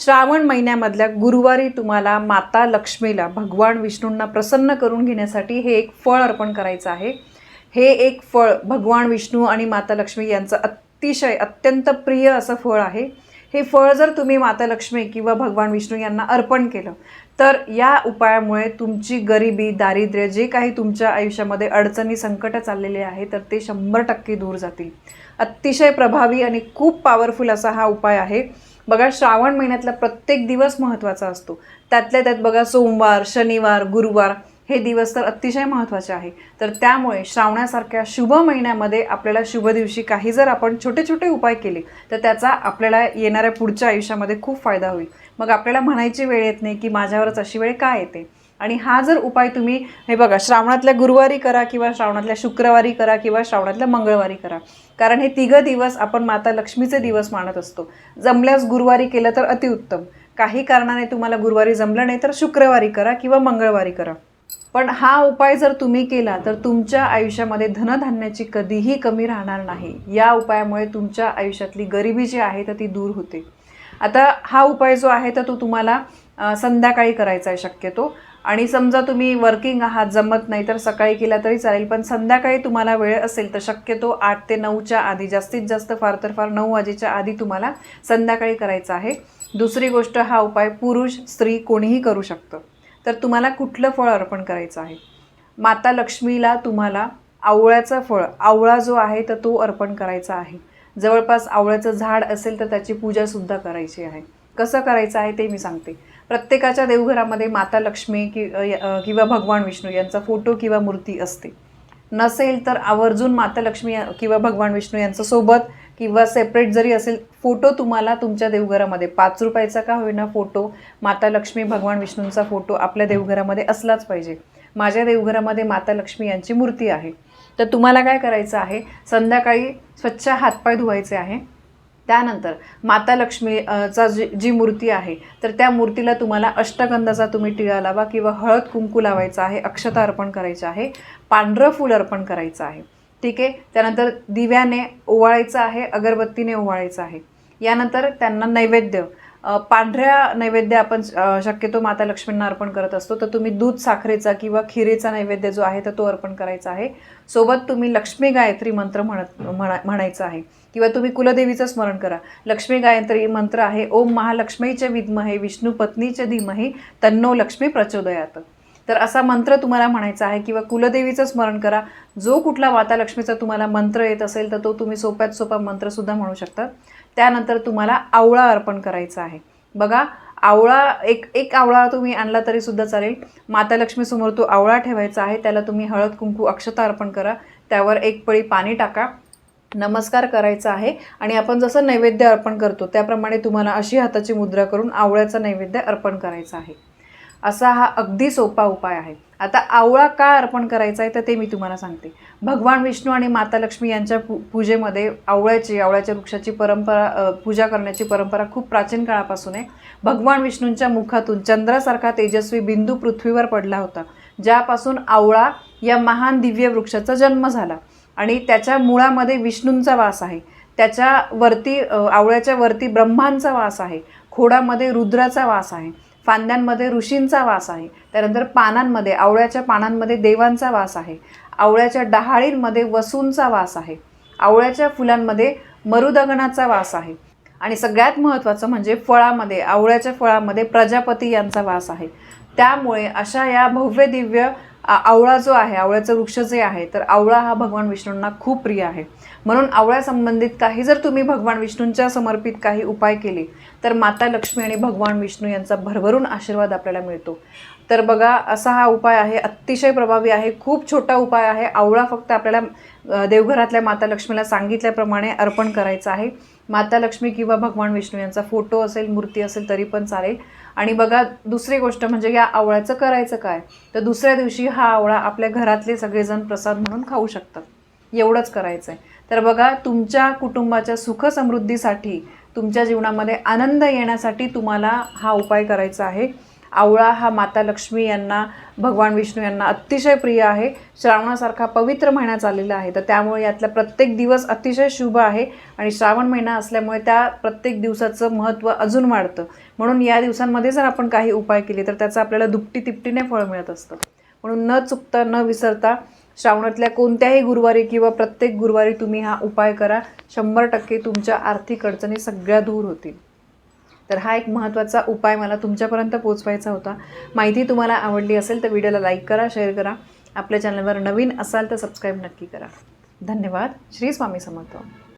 श्रावण महिन्यामधल्या गुरुवारी तुम्हाला माता लक्ष्मीला भगवान विष्णूंना प्रसन्न करून घेण्यासाठी हे एक फळ अर्पण करायचं आहे. हे एक फळ भगवान विष्णू आणि माता लक्ष्मी यांचं अतिशय अत्यंत प्रिय असं फळ आहे. हे फळ जर तुम्ही माता लक्ष्मी किंवा भगवान विष्णू यांना अर्पण केलं तर या उपायामुळे तुमची गरिबी दारिद्र्य जे काही तुमच्या आयुष्यामध्ये अडचणी संकट चाललेले आहे तर ते शंभर टक्के दूर जातील. अतिशय प्रभावी आणि खूप पॉवरफुल असा हा उपाय आहे. बघा श्रावण महिन्यातला प्रत्येक दिवस महत्त्वाचा असतो. त्यातल्या त्यात बघा सोमवार शनिवार गुरुवार हे दिवस तर अतिशय महत्त्वाचे आहे. तर त्यामुळे श्रावणासारख्या शुभ महिन्यामध्ये आपल्याला शुभ दिवशी काही जर आपण छोटे छोटे उपाय केले तर त्याचा आपल्याला येणाऱ्या पुढच्या आयुष्यामध्ये खूप फायदा होईल. मग आपल्याला म्हणायची वेळ येत नाही की माझ्यावरच अशी वेळ का येते? आणि हा जर उपाय तुम्ही हे बघा श्रावणातल्या गुरुवारी करा किंवा श्रावणातल्या शुक्रवारी करा किंवा श्रावणातल्या मंगळवारी करा. कारण हे तिघं दिवस आपण माता लक्ष्मीचे दिवस मानत असतो. जमल्यास गुरुवारी केलं तर अतिउत्तम. काही कारणाने तुम्हाला गुरुवारी जमलं नाही तर शुक्रवारी करा किंवा मंगळवारी करा. पण हा उपाय जर तुम्ही केला तर तुमच्या आयुष्यामध्ये धनधान्याची कधीही कमी राहणार नाही. या उपायामुळे तुमच्या आयुष्यातली गरिबी जी आहे तर ती दूर होते. आता हा उपाय जो आहे तर तो तुम्हाला संध्याकाळी करायचा आहे शक्यतो. आणि समजा तुम्ही वर्किंग आहात जमत नाही तर सकाळी केला तरी चालेल पण संध्याकाळी तुम्हाला वेळ असेल तर शक्यतो आठ ते नऊच्या आधी जास्तीत जास्त फार तर फार नऊ वाजेच्या आधी तुम्हाला संध्याकाळी करायचं आहे. दुसरी गोष्ट हा उपाय पुरुष स्त्री कोणीही करू शकतं. तर तुम्हाला कुठलं फळ अर्पण करायचं आहे? माता लक्ष्मीला तुम्हाला आवळ्याचं फळ आवळा जो आहे तर तो अर्पण करायचा आहे. जवळपास आवळ्याचं झाड असेल तर त्याची पूजासुद्धा करायची आहे. कसं करायचं आहे ते मी सांगते. प्रत्येकाच्या देवघरामध्ये माता लक्ष्मी कि किंवा भगवान विष्णू यांचा फोटो किंवा मूर्ती असते. नसेल तर आवर्जून माता लक्ष्मी किंवा भगवान विष्णू यांचं सोबत किंवा सेपरेट जरी असेल फोटो तुम्हाला तुमच्या देवघरामध्ये. पाच रुपयाचा का होईना फोटो माता लक्ष्मी भगवान विष्णूंचा फोटो आपल्या देवघरामध्ये असलाच पाहिजे. माझ्या देवघरामध्ये माता लक्ष्मी यांची मूर्ती आहे. तर तुम्हाला काय करायचं आहे? संध्याकाळी स्वच्छ हातपाय धुवायचे आहे. त्यानंतर माता लक्ष्मी चा जी जी मूर्ती आहे तर त्या मूर्तीला तुम्हाला अष्टगंधाचा तुम्ही टिळा लावा किंवा हळद कुंकू लावायचा आहे अक्षता अर्पण करायचं आहे पांढरं फूल अर्पण करायचं आहे. ठीक आहे? त्यानंतर दिव्याने ओवाळायचं आहे अगरबत्तीने ओवाळायचं आहे. यानंतर त्यांना नैवेद्य पांढऱ्या नैवेद्य आपण शक्यतो माता लक्ष्मींना अर्पण करत असतो तर तुम्ही दूध साखरेचा किंवा खिरेचा नैवेद्य जो आहे तर तो अर्पण करायचा आहे. सोबत तुम्ही लक्ष्मी गायत्री मंत्र म्हणत म्हणा म्हणायचं आहे. किंवा तुम्ही कुलदेवीचं स्मरण करा. लक्ष्मी गायत्री मंत्र आहे ओम महालक्ष्मीचे विद्महे विष्णू पत्नीचे धीमहे तन्नो लक्ष्मी प्रचोदयात. तर असा मंत्र तुम्हाला म्हणायचा आहे किंवा कुलदेवीचं स्मरण करा. जो कुठला वातालक्ष्मीचा तुम्हाला मंत्र येत असेल तर तो तुम्ही सोप्यात सोपा मंत्रसुद्धा म्हणू शकता. त्यानंतर तुम्हाला आवळा अर्पण करायचा आहे. बघा आवळा एक एक आवळा तुम्ही आणला तरी सुद्धा चालेल. माता लक्ष्मीसमोर तो आवळा ठेवायचा आहे त्याला तुम्ही हळद कुंकू अक्षता अर्पण करा. त्यावर एक पळी पाणी टाका. नमस्कार करायचा आहे आणि आपण जसं नैवेद्य अर्पण करतो त्याप्रमाणे तुम्हाला अशी हाताची मुद्रा करून आवळ्याचा नैवेद्य अर्पण करायचा आहे. असा हा अगदी सोपा उपाय आहे. आता आवळा का अर्पण करायचा आहे तर ते मी तुम्हाला सांगते. भगवान विष्णू आणि माता लक्ष्मी यांच्या पू पूजेमध्ये आवळ्याची आवळ्याच्या वृक्षाची परंपरा पूजा करण्याची परंपरा खूप प्राचीन काळापासून आहे. भगवान विष्णूंच्या मुखातून चंद्रासारखा तेजस्वी बिंदू पृथ्वीवर पडला होता ज्यापासून आवळा या महान दिव्य वृक्षाचा जन्म झाला. आणि त्याच्या मुळामध्ये विष्णूंचा वास आहे. त्याच्या वरती आवळ्याच्या वरती ब्रह्मांचा वास आहे. खोडामध्ये रुद्राचा वास आहे. फांद्यांमध्ये ऋषींचा वास आहे. त्यानंतर पानांमध्ये आवळ्याच्या पानांमध्ये देवांचा वास आहे. आवळ्याच्या डहाळींमध्ये वसूंचा वास आहे. आवळ्याच्या फुलांमध्ये मरुदगणाचा वास आहे. आणि सगळ्यात महत्त्वाचं म्हणजे फळामध्ये आवळ्याच्या फळामध्ये प्रजापती यांचा वास आहे. त्यामुळे अशा या भव्य दिव्य आवळा जो आहे आवळ्याचं वृक्ष जे आहे तर आवळा हा भगवान विष्णूंना खूप प्रिय आहे. म्हणून आवळ्यासंबंधित काही जर तुम्ही भगवान विष्णूंच्या समर्पित काही उपाय केले तर माता लक्ष्मी आणि भगवान विष्णू यांचा भरभरून आशीर्वाद आपल्याला मिळतो. तर बघा असा हा उपाय आहे अतिशय प्रभावी आहे खूप छोटा उपाय आहे. आवळा फक्त आपल्याला देवघरातल्या माता लक्ष्मीला सांगितल्याप्रमाणे अर्पण करायचं आहे. माता लक्ष्मी किंवा भगवान विष्णू यांचा फोटो असेल मूर्ती असेल तरी पण चालेल. आणि बघा दुसरी गोष्ट म्हणजे या आवळ्याचं करायचं काय? तर दुसऱ्या दिवशी हा आवळा आपल्या घरातले सगळेजण प्रसाद म्हणून खाऊ शकतात. एवढंच करायचं आहे तर बघा तुमच्या कुटुंबाच्या सुख समृद्धीसाठी तुमच्या जीवनामध्ये आनंद येण्यासाठी तुम्हाला हा उपाय करायचा आहे. आवळा हा माता लक्ष्मी यांना भगवान विष्णू यांना अतिशय प्रिय आहे. श्रावणासारखा पवित्र महिना चाललेला आहे. तर त्यामुळे यातला प्रत्येक दिवस अतिशय शुभ आहे आणि श्रावण महिना असल्यामुळे त्या प्रत्येक दिवसाचं महत्त्व अजून वाढतं. म्हणून या दिवसांमध्ये जर आपण काही उपाय केले तर त्याचं आपल्याला दुपटी तिपटीने फळ मिळत असतं. म्हणून न चुकता न विसरता श्रावणातल्या कोणत्याही गुरुवारी किंवा प्रत्येक गुरुवारी तुम्ही हा उपाय करा. शंभर टक्के तुमच्या आर्थिक अडचणी सगळ्या दूर होतील. तर हा एक महत्त्वाचा उपाय मला तुमच्यापर्यंत पोचवायचा होता. माहिती तुम्हाला आवडली असेल तर व्हिडिओला लाईक करा शेअर करा. आपल्या चॅनलवर नवीन असाल तर सबस्क्राईब नक्की करा. धन्यवाद. श्री स्वामी समर्थ.